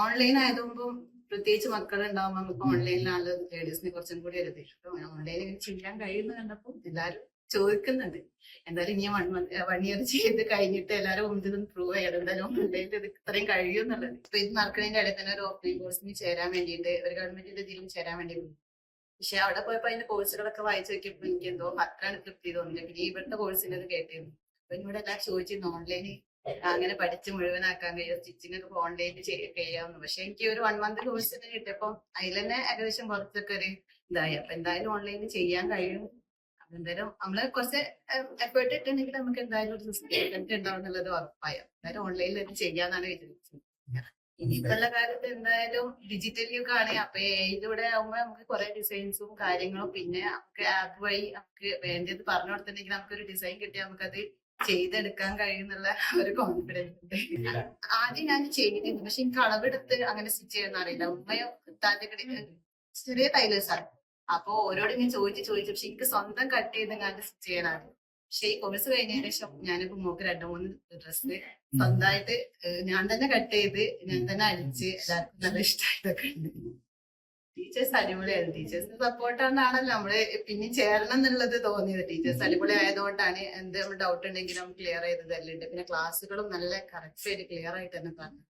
Online ആയതുകൊണ്ടും പ്രത്യേകിച്ച് മക്കളുണ്ടാവുമ്പോൾ നമുക്ക് ഓൺലൈനിലാണ് ലേഡീസിനെ കുറച്ചും കൂടി ഒരു ഇഷ്ടം ഓൺലൈനിൽ ചെയ്യാൻ കഴിയുന്ന കണ്ടപ്പോൾ എല്ലാരും ചോദിക്കുന്നുണ്ട്. എന്തായാലും ഇനി വൺ മന്ത് വൺ ഇയർ ചെയ്ത് കഴിഞ്ഞിട്ട് എല്ലാവരും നിന്ന് പ്രൂവ് ചെയ്യണം എന്തായാലും ഓൺലൈനിൽ ഇത് ഇത്രയും കഴിയും എന്നുള്ളത്. ഇപ്പൊ ഇത് നടക്കുന്നതിന്റെ ഇടയിൽ തന്നെ ഒരു ഓഫ്ലൈൻ കോഴ്സിന് ചേരാൻ വേണ്ടിയിട്ട് ഒരു ഗവൺമെന്റിന്റെ ഇതിലും ചേരാൻ വേണ്ടി. പക്ഷെ അവിടെ പോയപ്പോ അതിന്റെ കോഴ്സുകളൊക്കെ വായിച്ചു നോക്കിയപ്പോ എനിക്ക് എന്തോ അത്രയാണ് തൃപ്തി തോന്നിയത്. പിന്നെ ഇവിടുത്തെ കോഴ്സിന്റെ ഇത് കേട്ടിരുന്നു. അപ്പൊ എന്നോട് എല്ലാം ചോദിച്ചിരുന്നു ഓൺലൈനിൽ അങ്ങനെ പഠിച്ച് മുഴുവനാക്കാൻ കഴിയും. സ്റ്റിച്ചിങ് ഒക്കെ ഓൺലൈനിൽ ചെയ്യാവുന്നു. പക്ഷെ എനിക്ക് ഒരു വൺ മന്ത് കോഴ്സ് തന്നെ കിട്ടിയപ്പോ അതിൽ തന്നെ ഏകദേശം കുറച്ചൊക്കെ ഒരു ഇതായി. അപ്പൊ എന്തായാലും ഓൺലൈനിൽ ചെയ്യാൻ കഴിയും. എന്തായാലും നമ്മൾ കുറച്ച് എഫേർട്ട് ഇട്ടുണ്ടെങ്കിൽ നമുക്ക് എന്തായാലും ഒരു സിസ്റ്റം ഉണ്ടാവും എന്നുള്ളത് ഉറപ്പായ. എന്തായാലും ഓൺലൈനിൽ ഇത് ചെയ്യാന്നാണ് വിചാരിച്ചത്. ഇനിയിപ്പുള്ള കാലത്ത് എന്തായാലും ഡിജിറ്റൽ യുഗമാണ് അപ്പൊ ഇതിലൂടെ ആകുമ്പോ നമുക്ക് കുറെ ഡിസൈൻസും കാര്യങ്ങളും പിന്നെ നമുക്ക് ആപ്പ് വഴി നമുക്ക് വേണ്ടത് പറഞ്ഞു കൊടുത്തിട്ടുണ്ടെങ്കിൽ നമുക്കൊരു ഡിസൈൻ കിട്ടിയാൽ നമുക്കത് ചെയ്തെടുക്കാൻ കഴിയുന്നുള്ള ഒരു കോൺഫിഡൻസ് ഉണ്ട്. ആദ്യം ഞാൻ ചെയ്തിരുന്നു. പക്ഷെ എനിക്ക് അളവെടുത്ത് അങ്ങനെ സ്റ്റിച്ച് ചെയ്യാൻ അറിയില്ല. ഉമ്മയോ താന്റെ ചെറിയ ടൈലേഴ്സാണ് അപ്പൊ ഓരോട് ഞാൻ ചോദിച്ച് ചോദിച്ചു പക്ഷെ എനിക്ക് സ്വന്തം കട്ട് ചെയ്ത് കണ്ട് സ്റ്റിച്ച് ചെയ്യാനാണ് പക്ഷെ ഈ കോഴ്സ് കഴിഞ്ഞതിന് ശേഷം ഞാനിപ്പോ മോക്ക് രണ്ടു മൂന്ന് ഡ്രസ്സ് സ്വന്തമായിട്ട് ഞാൻ തന്നെ കട്ട് ചെയ്ത് ഞാൻ തന്നെ അടിച്ച് എല്ലാവർക്കും നല്ല ഇഷ്ടമായിട്ടൊക്കെ ഉണ്ട് ടീച്ചേഴ്സ് അടിപൊളിയായിരുന്നു. സപ്പോർട്ട് സപ്പോർട്ടാണല്ലോ നമ്മൾ പിന്നെ ചേരണം എന്നുള്ളത് തോന്നിയത്. ടീച്ചേഴ്സ് അടിപൊളി ആയതുകൊണ്ടാണ് എന്ത് ഡൗട്ട് ഉണ്ടെങ്കിലും ക്ലിയർ ചെയ്ത് തരലുണ്ട് പിന്നെ ക്ലാസ്സുകളും നല്ല കറക്റ്റ് ആയിട്ട് ക്ലിയർ ആയിട്ട് തന്നെ പറഞ്ഞു